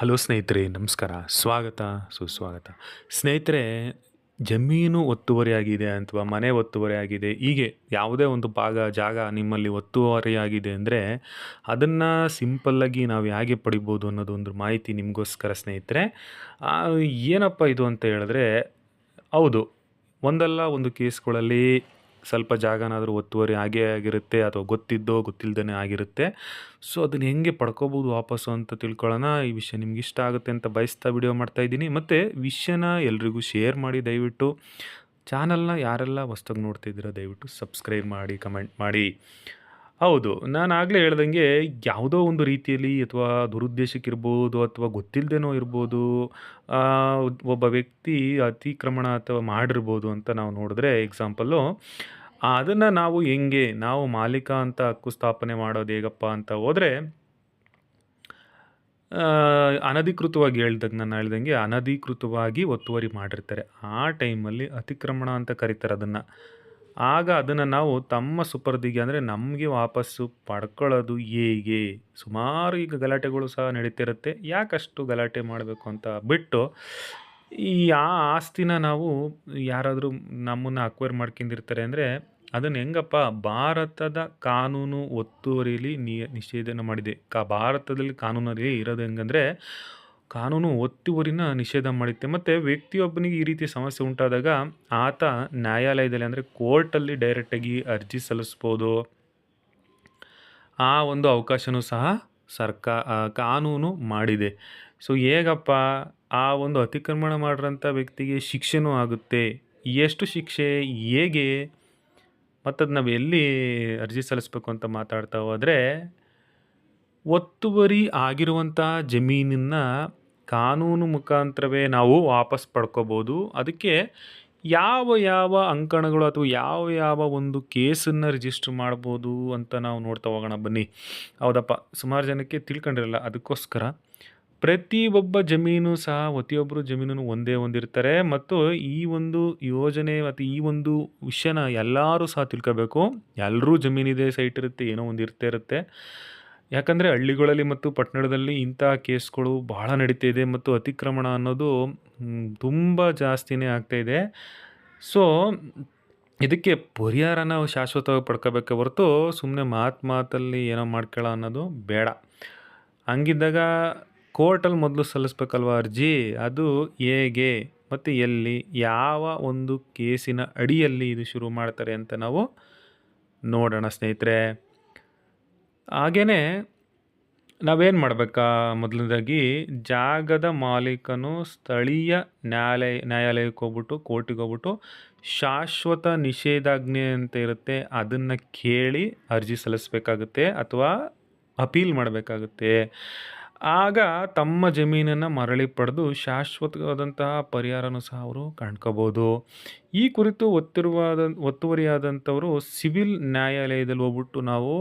Hello ಸ್ನೇಹಿತರೆ, ನಮಸ್ಕಾರ. ಸ್ವಾಗತ, ಸುಸ್ವಾಗತ. ಸ್ನೇಹಿತರೆ, ಜಮೀನು ಒತ್ತುವರಿಯಾಗಿದೆ ಅಥವಾ ಮನೆ ಒತ್ತುವರಿಯಾಗಿದೆ, ಹೀಗೆ ಯಾವುದೇ ಒಂದು ಭಾಗ, ಜಾಗ ನಿಮ್ಮಲ್ಲಿ ಒತ್ತುವರಿಯಾಗಿದೆ ಅಂದರೆ ಅದನ್ನು ಸಿಂಪಲ್ಲಾಗಿ ನಾವು ಹೇಗೆ ಪಡಿಬೋದು ಅನ್ನೋದು ಒಂದು ಮಾಹಿತಿ ನಿಮಗೋಸ್ಕರ ಸ್ನೇಹಿತರೆ. ಏನಪ್ಪ ಇದು ಅಂತ ಹೇಳಿದ್ರೆ, ಹೌದು, ಒಂದಲ್ಲ ಒಂದು ಕೇಸ್ಗಳಲ್ಲಿ ಸ್ವಲ್ಪ ಜಾಗನಾದರೂ ಒತ್ತುವರಿ ಆಗೇ ಆಗಿರುತ್ತೆ ಅಥವಾ ಗೊತ್ತಿದ್ದೋ ಗೊತ್ತಿಲ್ಲದೇ ಆಗಿರುತ್ತೆ. ಸೊ ಅದನ್ನು ಹೆಂಗೆ ಪಡ್ಕೋಬೋದು ವಾಪಸ್ಸು ಅಂತ ತಿಳ್ಕೊಳ್ಳೋಣ. ಈ ವಿಷಯ ನಿಮ್ಗೆ ಇಷ್ಟ ಆಗುತ್ತೆ ಅಂತ ಬಯಸ್ತಾ ವಿಡಿಯೋ ಮಾಡ್ತಾ ಇದ್ದೀನಿ. ಮತ್ತು ವಿಷಯನ ಎಲ್ರಿಗೂ ಶೇರ್ ಮಾಡಿ ದಯವಿಟ್ಟು. ಚಾನಲ್ನ ಯಾರೆಲ್ಲ ಹೊಸ್ದಾಗಿ ನೋಡ್ತಿದ್ದೀರೋ ದಯವಿಟ್ಟು ಸಬ್ಸ್ಕ್ರೈಬ್ ಮಾಡಿ ಕಮೆಂಟ್ ಮಾಡಿ. ಹೌದು. ನಾನು ಆಗಲೇ ಹೇಳ್ದಂಗೆ ಯಾವುದೋ ಒಂದು ರೀತಿಯಲ್ಲಿ ಅಥವಾ ದುರುದ್ದೇಶಕ್ಕಿರ್ಬೋದು ಅಥವಾ ಗೊತ್ತಿಲ್ಲದೇನೋ ಇರ್ಬೋದು ಒಬ್ಬ ವ್ಯಕ್ತಿ ಅತಿಕ್ರಮಣ ಅಥವಾ ಮಾಡಿರ್ಬೋದು ಅಂತ ನಾವು ನೋಡಿದ್ರೆ ಎಕ್ಸಾಂಪಲ್ಲು ಅದನ್ನು ನಾವು ಹೆಂಗೆ, ನಾವು ಮಾಲೀಕ ಅಂತ ಹಕ್ಕು ಸ್ಥಾಪನೆ ಮಾಡೋದು ಹೇಗಪ್ಪ ಅಂತ ಹೋದರೆ ಅನಧಿಕೃತವಾಗಿ ಹೇಳ್ದಾಗ ನಾನು ಹೇಳ್ದಂಗೆ ಅನಧಿಕೃತವಾಗಿ ಒತ್ತುವರಿ ಮಾಡಿರ್ತಾರೆ. ಆ ಟೈಮಲ್ಲಿ ಅತಿಕ್ರಮಣ ಅಂತ ಕರೀತಾರೆ ಅದನ್ನು. ಆಗ ಅದನ್ನು ನಾವು ತಮ್ಮ ಸುಪರ್ದಿಗೆ ಅಂದರೆ ನಮಗೆ ವಾಪಸ್ಸು ಪಡ್ಕೊಳ್ಳೋದು ಹೇಗೆ? ಸುಮಾರು ಈಗ ಗಲಾಟೆಗಳು ಸಹ ನಡೀತಿರುತ್ತೆ. ಯಾಕಷ್ಟು ಗಲಾಟೆ ಮಾಡಬೇಕು ಅಂತ ಬಿಟ್ಟು ಈ ಆ ಆಸ್ತಿನ ನಾವು ಯಾರಾದರೂ ನಮ್ಮನ್ನು ಅಕ್ವೈರ್ ಮಾಡ್ಕೊಂಡಿರ್ತಾರೆ ಅಂದರೆ ಅದನ್ನು ಹೆಂಗಪ್ಪ? ಭಾರತದ ಕಾನೂನು ಒತ್ತುವರಿಯಲ್ಲಿ ನಿಷೇಧನ ಮಾಡಿದೆ. ಕಾ, ಭಾರತದಲ್ಲಿ ಕಾನೂನಲ್ಲಿ ಇರೋದು ಹೆಂಗಂದರೆ ಕಾನೂನು ಒತ್ತುವರಿನ ನಿಷೇಧ ಮಾಡುತ್ತೆ. ಮತ್ತು ವ್ಯಕ್ತಿಯೊಬ್ಬನಿಗೆ ಈ ರೀತಿ ಸಮಸ್ಯೆ ಉಂಟಾದಾಗ ಆತ ನ್ಯಾಯಾಲಯದಲ್ಲಿ ಅಂದರೆ ಕೋರ್ಟಲ್ಲಿ ಡೈರೆಕ್ಟಾಗಿ ಅರ್ಜಿ ಸಲ್ಲಿಸ್ಬೋದು. ಆ ಒಂದು ಅವಕಾಶನೂ ಸಹ ಸರ್ಕಾ ಕಾನೂನು ಮಾಡಿದೆ. ಸೊ ಹೇಗಪ್ಪ? ಆ ಒಂದು ಅತಿಕ್ರಮಣ ಮಾಡಿರೋಂಥ ವ್ಯಕ್ತಿಗೆ ಶಿಕ್ಷೆನೂ ಆಗುತ್ತೆ. ಎಷ್ಟು ಶಿಕ್ಷೆ, ಹೇಗೆ? ಮತ್ತು ಅದು ನಾವು ಎಲ್ಲಿ ಅರ್ಜಿ ಸಲ್ಲಿಸ್ಬೇಕು ಅಂತ ಮಾತಾಡ್ತಾ ಹೋದರೆ, ಒತ್ತುವರಿ ಆಗಿರುವಂಥ ಜಮೀನನ್ನ ಕಾನೂನು ಮುಖಾಂತರವೇ ನಾವು ವಾಪಸ್ ಪಡ್ಕೋಬೋದು. ಅದಕ್ಕೆ ಯಾವ ಯಾವ ಅಂಕಣಗಳು ಅಥವಾ ಯಾವ ಯಾವ ಒಂದು ಕೇಸನ್ನು ರಿಜಿಸ್ಟರ್ ಮಾಡ್ಬೋದು ಅಂತ ನಾವು ನೋಡ್ತಾ ಹೋಗೋಣ ಬನ್ನಿ. ಹೌದಪ್ಪ, ಸುಮಾರು ಜನಕ್ಕೆ ತಿಳ್ಕೊಂಡಿರಲ್ಲ, ಅದಕ್ಕೋಸ್ಕರ. ಪ್ರತಿ ಒಬ್ಬ ಜಮೀನು ಸಹ ಪ್ರತಿಯೊಬ್ಬರು ಜಮೀನನ್ನು ಒಂದೇ ಒಂದಿರ್ತಾರೆ ಮತ್ತು ಈ ಒಂದು ಯೋಜನೆ ಮತ್ತು ಈ ಒಂದು ವಿಷಯನ ಎಲ್ಲರೂ ಸಹ ತಿಳ್ಕೋಬೇಕು. ಎಲ್ಲರೂ ಜಮೀನಿದೆ, ಸೈಟ್ ಇರುತ್ತೆ, ಏನೋ ಒಂದು ಇರ್ತೇ ಇರುತ್ತೆ. ಯಾಕಂದರೆ ಹಳ್ಳಿಗಳಲ್ಲಿ ಮತ್ತು ಪಟ್ಟಣದಲ್ಲಿ ಇಂಥ ಕೇಸ್ಗಳು ಬಹಳ ನಡೀತಾ ಇದೆ ಮತ್ತು ಅತಿಕ್ರಮಣ ಅನ್ನೋದು ತುಂಬ ಜಾಸ್ತಿನೇ ಆಗ್ತಾ ಇದೆ. ಸೊ ಇದಕ್ಕೆ ಪರಿಹಾರ ನಾವು ಶಾಶ್ವತವಾಗಿ ಪಡ್ಕೋಬೇಕೆ ಹೊರತು ಸುಮ್ಮನೆ ಮಾತು ಮಾತಲ್ಲಿ ಏನೋ ಮಾಡ್ಕೊಳ್ಳೋ ಅನ್ನೋದು ಬೇಡ. ಹಂಗಿದ್ದಾಗ ಕೋರ್ಟಲ್ಲಿ ಮೊದಲು ಸಲ್ಲಿಸ್ಬೇಕಲ್ವ ಅರ್ಜಿ? ಅದು ಹೇಗೆ ಮತ್ತು ಎಲ್ಲಿ, ಯಾವ ಒಂದು ಕೇಸಿನ ಅಡಿಯಲ್ಲಿ ಇದು ಶುರು ಮಾಡ್ತಾರೆ ಅಂತ ನಾವು ನೋಡೋಣ ಸ್ನೇಹಿತರೆ. ಹಾಗೆಯೇ ನಾವೇನು ಮಾಡಬೇಕಾ ಮೊದಲನೇದಾಗಿ ಜಾಗದ ಮಾಲೀಕನು ಸ್ಥಳೀಯ ನ್ಯಾಯಾಲಯ, ನ್ಯಾಯಾಲಯಕ್ಕೆ ಹೋಗ್ಬಿಟ್ಟು, ಕೋರ್ಟಿಗೆ ಹೋಗ್ಬಿಟ್ಟು ಶಾಶ್ವತ ನಿಷೇಧಾಜ್ಞೆ ಅಂತ ಇರುತ್ತೆ, ಅದನ್ನು ಕೇಳಿ ಅರ್ಜಿ ಸಲ್ಲಿಸಬೇಕಾಗುತ್ತೆ ಅಥವಾ ಅಪೀಲ್ ಮಾಡಬೇಕಾಗುತ್ತೆ. ಆಗ ತಮ್ಮ ಜಮೀನನ್ನು ಮರಳಿ ಪಡೆದು ಶಾಶ್ವತವಾದಂತಹ ಪರಿಹಾರನೂ ಸಹ ಅವರು ಕಾಣ್ಕೋಬೋದು. ಈ ಕುರಿತು ಒತ್ತಿರುವಾದ ಒತ್ತುವರಿಯಾದಂಥವರು ಸಿವಿಲ್ ನ್ಯಾಯಾಲಯದಲ್ಲಿ ಹೋಗ್ಬಿಟ್ಟು ನಾವು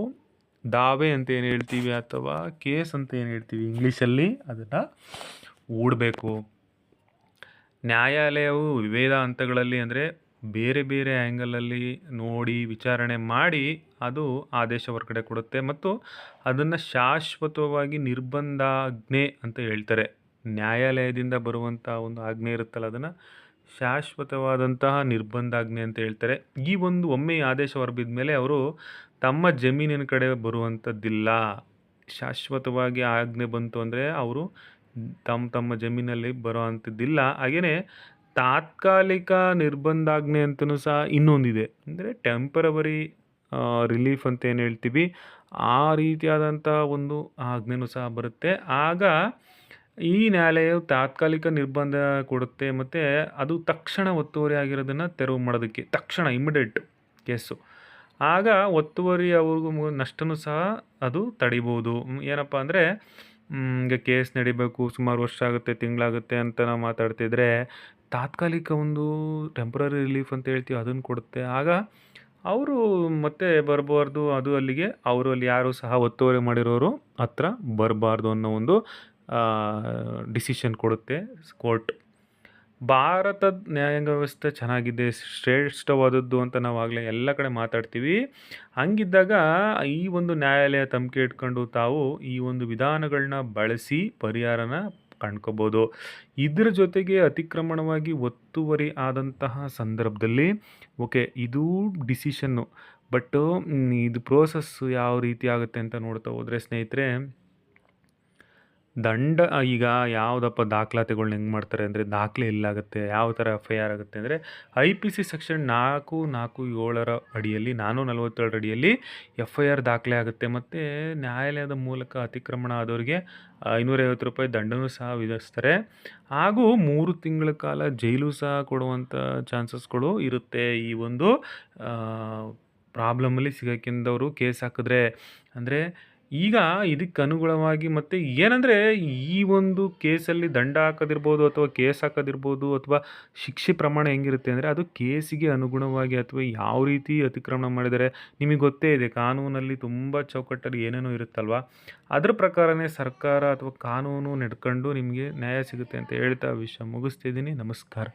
ದಾವೆ ಅಂತ ಏನು ಹೇಳ್ತೀವಿ ಅಥವಾ ಕೇಸ್ ಅಂತ ಏನು ಹೇಳ್ತೀವಿ ಇಂಗ್ಲೀಷಲ್ಲಿ? ಅದನ್ನು ಓಡಬೇಕು. ನ್ಯಾಯಾಲಯವು ವಿವಿಧ ಹಂತಗಳಲ್ಲಿ ಅಂದರೆ ಬೇರೆ ಬೇರೆ ಆ್ಯಂಗಲಲ್ಲಿ ನೋಡಿ ವಿಚಾರಣೆ ಮಾಡಿ ಅದು ಆದೇಶ ಹೊರಗಡೆ ಕೊಡುತ್ತೆ ಮತ್ತು ಅದನ್ನು ಶಾಶ್ವತವಾಗಿ ನಿರ್ಬಂಧಾಜ್ಞೆ ಅಂತ ಹೇಳ್ತಾರೆ. ನ್ಯಾಯಾಲಯದಿಂದ ಬರುವಂಥ ಒಂದು ಆಜ್ಞೆ ಇರುತ್ತಲ್ಲ ಅದನ್ನು? ಶಾಶ್ವತವಾದಂತಹ ನಿರ್ಬಂಧಾಜ್ಞೆ ಅಂತ ಹೇಳ್ತಾರೆ. ಈ ಒಂದು ಒಮ್ಮೆ ಆದೇಶ ಹೊರಬಿದ್ದ ಮೇಲೆ ಅವರು ತಮ್ಮ ಜಮೀನಿನ ಕಡೆ ಬರುವಂಥದ್ದಿಲ್ಲ ಶಾಶ್ವತವಾಗಿ ಆಜ್ಞೆ ಬಂತು ಅಂದರೆ ಅವರು ತಮ್ಮ ತಮ್ಮ ಜಮೀನಲ್ಲಿ ಬರೋ ಅಂಥದ್ದಿಲ್ಲ ಹಾಗೆಯೇ ತಾತ್ಕಾಲಿಕ ನಿರ್ಬಂಧಾಜ್ಞೆ ಅಂತಲೂ ಸಹ ಇನ್ನೊಂದಿದೆ. ಅಂದರೆ ಟೆಂಪರವರಿ ರಿಲೀಫ್ ಅಂತ ಏನು ಹೇಳ್ತೀವಿ, ಆ ರೀತಿಯಾದಂಥ ಒಂದು ಆಜ್ಞೆನೂ ಸಹ ಬರುತ್ತೆ. ಆಗ ಈ ನ್ಯಾಯಾಲಯವು ತಾತ್ಕಾಲಿಕ ನಿರ್ಬಂಧ ಕೊಡುತ್ತೆ ಮತ್ತು ಅದು ತಕ್ಷಣ ಒತ್ತುವರಿ ಆಗಿರೋದನ್ನು ತೆರವು ಮಾಡೋದಕ್ಕೆ, ತಕ್ಷಣ ಇಮಿಡಿಯೇಟ್ ಕೇಸು ಆಗ ಒತ್ತುವರಿ ಅವ್ರಿಗೂ ನಷ್ಟನೂ ಸಹ ಅದು ತಡಿಬೋದು. ಏನಪ್ಪ ಅಂದರೆ ಈಗ ಕೇಸ್ ನಡಿಬೇಕು, ಸುಮಾರು ವರ್ಷ ಆಗುತ್ತೆ, ತಿಂಗಳಾಗುತ್ತೆ ಅಂತ ನಾವು ಮಾತಾಡ್ತಿದ್ರೆ, ತಾತ್ಕಾಲಿಕ ಒಂದು ಟೆಂಪ್ರರಿ ರಿಲೀಫ್ ಅಂತ ಹೇಳ್ತೀವಿ, ಅದನ್ನು ಕೊಡುತ್ತೆ. ಆಗ ಅವರು ಮತ್ತೆ ಬರಬಾರ್ದು, ಅದು ಅಲ್ಲಿಗೆ, ಅವರು ಅಲ್ಲಿ ಯಾರು ಸಹ ಒತ್ತುವರಿ ಮಾಡಿರೋರು ಹತ್ರ ಬರಬಾರ್ದು ಅನ್ನೋ ಒಂದು ಡಿಸಿಷನ್ ಕೊಡುತ್ತೆ ಕೋರ್ಟ್ ಭಾರತದ ನ್ಯಾಯಾಂಗ ವ್ಯವಸ್ಥೆ ಚೆನ್ನಾಗಿದೆ, ಶ್ರೇಷ್ಠವಾದದ್ದು ಅಂತ ನಾವು ಆಗಲೇ ಎಲ್ಲ ಕಡೆ ಮಾತಾಡ್ತೀವಿ. ಹಂಗಿದ್ದಾಗ ಈ ಒಂದು ನ್ಯಾಯಾಲಯ ತಮ್ಕೆ ಇಟ್ಕೊಂಡು ತಾವು ಈ ಒಂದು ವಿಧಾನಗಳನ್ನ ಬಳಸಿ ಪರಿಹಾರನ ಕಂಡ್ಕೋಬೋದು. ಇದರ ಜೊತೆಗೆ ಅತಿಕ್ರಮಣವಾಗಿ ಒತ್ತುವರಿ ಆದಂತಹ ಸಂದರ್ಭದಲ್ಲಿ, ಓಕೆ, ಇದು ಡಿಸಿಷನ್ನು ಬಟ್ ಇದು ಪ್ರೋಸೆಸ್ ಯಾವ ರೀತಿ ಆಗುತ್ತೆ ಅಂತ ನೋಡ್ತಾ ಹೋದರೆ ಸ್ನೇಹಿತರೆ ದಂಡ ಈಗ ಯಾವುದಪ್ಪ ದಾಖಲಾತಿಗಳ್ನ ಹೆಂಗೆ ಮಾಡ್ತಾರೆ ಅಂದರೆ ದಾಖಲೆ ಇಲ್ಲಾಗುತ್ತೆ ಯಾವ ಥರ ಎಫ್ ಐ ಆರ್ ಆಗುತ್ತೆ ಅಂದರೆ ಐ ಪಿ ಸಿ ಸೆಕ್ಷನ್ ನಾಲ್ಕು ನಾಲ್ಕು, ಏಳರ ಅಡಿಯಲ್ಲಿ ನಾನೂ ನಲವತ್ತೇಳರ ಅಡಿಯಲ್ಲಿ ಎಫ್ ಐ ಆರ್ ದಾಖಲೆ ಆಗುತ್ತೆ. ಮತ್ತು ನ್ಯಾಯಾಲಯದ ಮೂಲಕ ಅತಿಕ್ರಮಣ ಆದವರಿಗೆ ಐನೂರೈವತ್ತು ರೂಪಾಯಿ ದಂಡನೂ ಸಹ ವಿಧಿಸ್ತಾರೆ. ಹಾಗೂ ಮೂರು ತಿಂಗಳ ಕಾಲ ಜೈಲು ಸಹ ಕೊಡುವಂಥ ಚಾನ್ಸಸ್ಗಳು ಇರುತ್ತೆ. ಈ ಒಂದು ಪ್ರಾಬ್ಲಮಲ್ಲಿ ಸಿಗೋಕ್ಕಿಂತವರು ಕೇಸ್ ಹಾಕಿದ್ರೆ ಅಂದರೆ ಈಗ ಇದಕ್ಕೆ ಅನುಗುಣವಾಗಿ ಮತ್ತು ಏನಂದರೆ ಈ ಒಂದು ಕೇಸಲ್ಲಿ ದಂಡ ಹಾಕೋದಿರ್ಬೋದು ಅಥವಾ ಕೇಸ್ ಹಾಕೋದಿರ್ಬೋದು ಅಥವಾ ಶಿಕ್ಷೆ ಪ್ರಮಾಣ ಹೆಂಗಿರುತ್ತೆ ಅಂದರೆ ಅದು ಕೇಸಿಗೆ ಅನುಗುಣವಾಗಿ ಅಥವಾ ಯಾವ ರೀತಿ ಅತಿಕ್ರಮಣ ಮಾಡಿದರೆ ನಿಮಗೆ ಗೊತ್ತೇ ಇದೆ ಕಾನೂನಲ್ಲಿ ತುಂಬ ಚೌಕಟ್ಟಲ್ಲಿ ಏನೇನೋ ಇರುತ್ತಲ್ವ? ಅದ್ರ ಪ್ರಕಾರನೇ ಸರ್ಕಾರ ಅಥವಾ ಕಾನೂನು ನಡ್ಕೊಂಡು ನಿಮಗೆ ನ್ಯಾಯ ಸಿಗುತ್ತೆ ಅಂತ ಹೇಳ್ತಾ ವಿಷಯ ಮುಗಿಸ್ತಿದ್ದೀನಿ ನಮಸ್ಕಾರ.